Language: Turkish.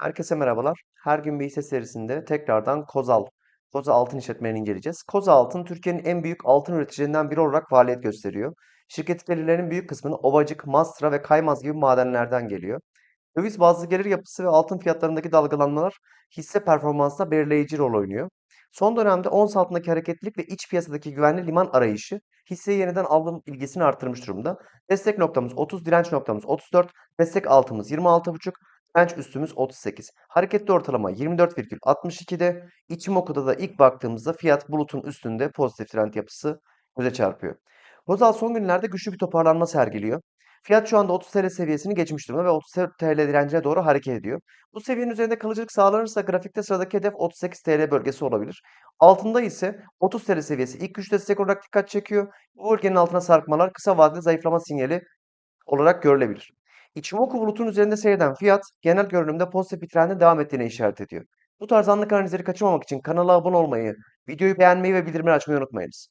Herkese merhabalar. Her gün bir hisse serisinde tekrardan Kozal, Koza Altın işletmelerini inceleyeceğiz. Koza Altın Türkiye'nin en büyük altın üreticilerinden biri olarak faaliyet gösteriyor. Şirket gelirlerinin büyük kısmını Ovacık, Mastra ve Kaymaz gibi madenlerden geliyor. Döviz bazlı gelir yapısı ve altın fiyatlarındaki dalgalanmalar hisse performansına belirleyici rol oynuyor. Son dönemde ons altındaki hareketlilik ve iç piyasadaki güvenli liman arayışı hisseyi yeniden alım ilgisini artırmış durumda. Destek noktamız 30, direnç noktamız 34, destek altımız 26,5, direnç üstümüz 38. Hareketli ortalama 24,62'de. İçim okuda da ilk baktığımızda fiyat bulutun üstünde pozitif trend yapısı göze çarpıyor. Bozal son günlerde güçlü bir toparlanma sergiliyor. Fiyat şu anda 30 TL seviyesini geçmiş durumda ve 30 TL direncine doğru hareket ediyor. Bu seviyenin üzerinde kalıcılık sağlanırsa grafikte sıradaki hedef 38 TL bölgesi olabilir. Altında ise 30 TL seviyesi ilk güç destek olarak dikkat çekiyor. Bu bölgenin altına sarkmalar kısa vadeli zayıflama sinyali olarak görülebilir. İçimoku bulutun üzerinde seyreden fiyat genel görünümde pozitif bir trendin devam ettiğine işaret ediyor. Bu tarz anlık analizleri kaçırmamak için kanala abone olmayı, videoyu beğenmeyi ve bildirimleri açmayı unutmayınız.